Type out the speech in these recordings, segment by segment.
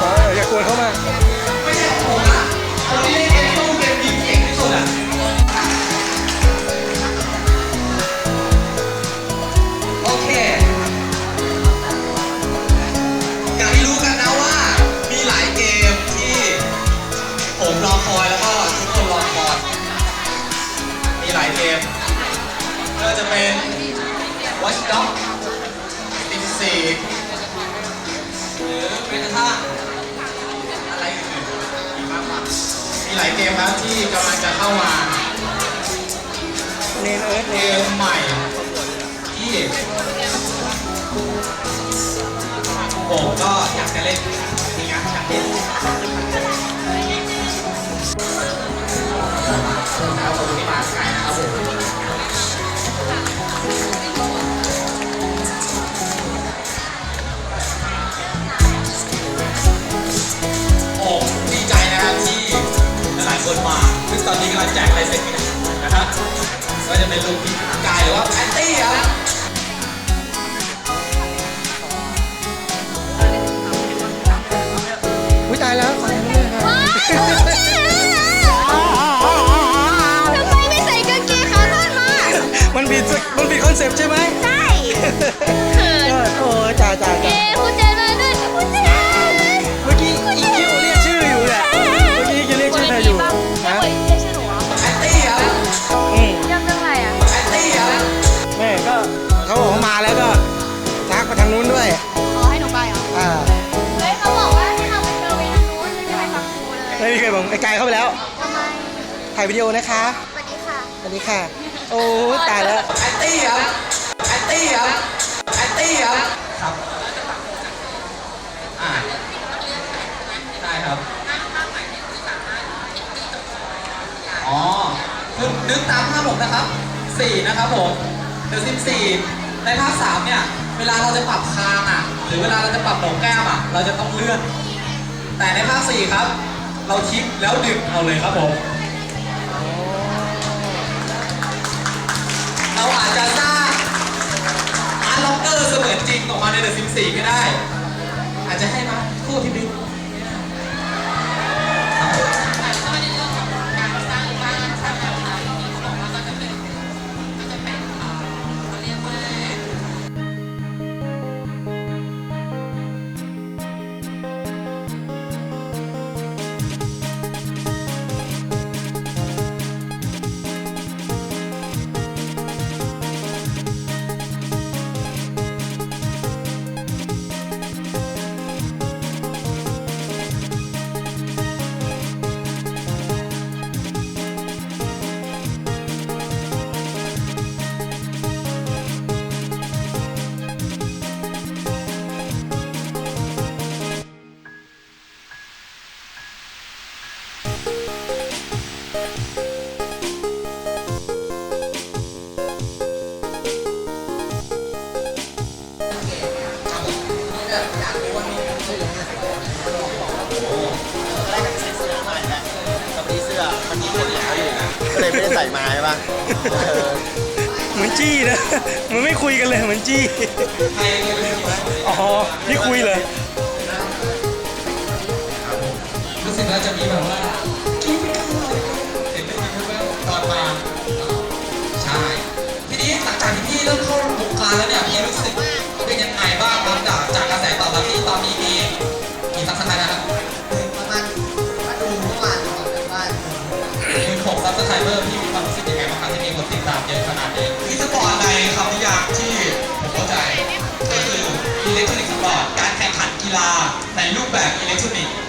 เอออย่ากวนเข้ามา 4หรือแม้กระทั่งอะไรอื่นๆอีกมากมายมีหลายเกมครับที่กำลังจะเข้ามาเนนเอิร์ธเกเนนมใหม่ที่ผมก็อยากจะเล่นมีงานอยากเล่น เป็นลูกพี่กายหรือว่าแพตตี้ครับอุ้ยตายแล้วขอโทษด้วยครับทำไมไม่ใส่กางเกงขาสั้นมา มันผิดสักมันผิดคอนเซปต์ใช่ไหมใช่เขินก็โอ้จ่าจ่าเอจ่าคุณเจริญด้ ถ่ายวิดีโอนะคะสวัสดีค่ะสวัสดีค่ะ โอ้ตายแล้วแพตตี้ครับแพตตี้ครับแพตตี้ครับครับอ่าได้ครับอ๋อคือนึกตามภาพผมนะครับสี่นะครับผมเดอะซิมสี่ในภาคสามเนี่ย เวลาเราจะปรับคางอะ หรือเวลาเราจะปรับโหนกแก้มอะ เราจะต้องเลื่อน แต่ในภาคสี่ครับ เราคลิกแล้วดึงเอาเลยครับผม เดอะซิมสี่ก็ได้ อาจจะให้มาคู่ที่ดึง กรู้ว่ามีกับพี่เสื้อมันมีคนแล้วอยู่ก็เลยไม่ได้ใส่มาใช่ปะเออเหมือนจี้นะ มันไม่คุยกันเลยเหมือนจี้ อ๋อ นี่คุยเลย รู้สึกว่าจะมีแบบว่า ติดตามเยอะขนาดนี้พี่สปอร์ตในคำนิยามที่ผมเข้าใจก็คืออิเล็กทรอนิกส์สปอร์ตการแข่งขันกีฬาในรูปแบบอิเล็กทรอนิกส์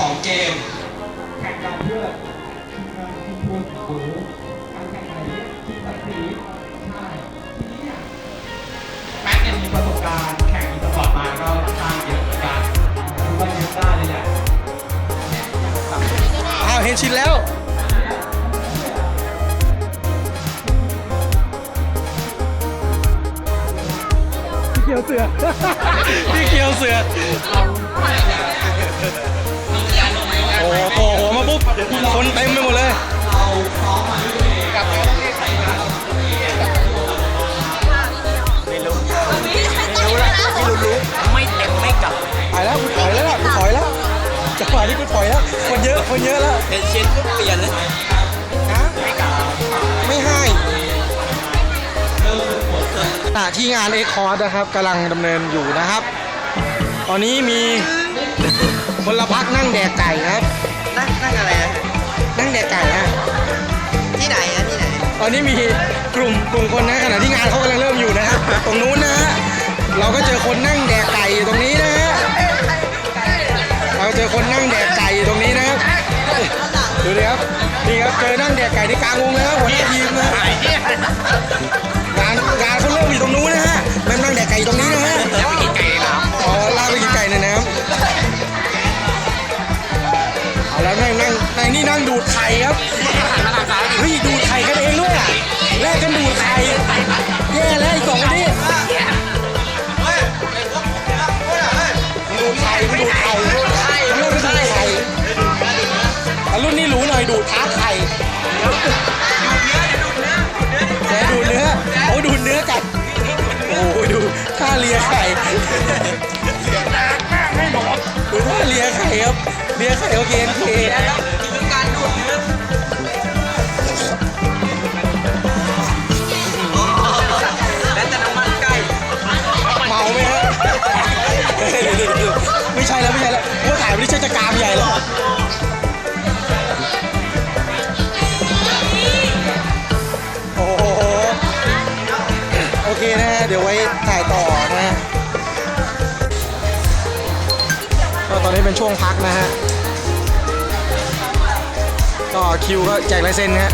ของเกมแข่งกันเพื่อชิงเงินชิงทุนหรือการแข่งขันเนี่ยชิงศักดิ์ศรีใช่ทีนี้เนี่ยแม็กเนี่ยมีประสบการณ์แข่งอีสปอร์ตมาก็ทางเยอะเหมือนกันคือว่ายืนได้เลยแหละอ้าวเห็นชินแล้ว ยวเสือ พี่เขียวเสือ โอ้โหโผล่หัวมาปุ๊บ คนเต็มไปหมดเลย ไม่เต็มไม่กลับถอยแล้วกูถอยแล้วล่ะกูถอยแล้วจังหวะนี้กูถอยแล้ว คนเยอะ คนเยอะแล้วเห็นเชนก็เปลี่ยนเลย ณะที่งานเอ็กคอร์ดนะครับกำลังดำเนินอยู่นะครับ ตอนนี้มีคนละพักนั่งแดกไก่ครับ นั่งนั่งอะไรนะนั่งแดกไก่ฮะที่ไหนอะที่ไหน ตอนนี้มีกลุ่มกลุ่มคนนะขณะที่งานเขากำลังเริ่มอยู่นะครับ ตรงนู้นนะฮะเราก็เจอคนนั่งแดกไก่อยู่ตรงนี้นะฮะเราเจอคนนั่งแดกไก่อยู่ตรงนี้นะครับดูดิครับนี่ครับเจอนั่งแดกไก่ที่กลางวงเลยครับหัวหน้าทีมนะ ดูท่เลียไข่ดูท่าเลียไข่ครับเลียไข่โอเคโอเคเมาไหมฮะไม่ใช่แล้วไม่ใช่แล้วว่าถ่ายไม่ใช่จะกรามใหญ่แล้ว เป็นช่วงพักนะฮะ ก็คิวก็แจกลายเซ็นฮะ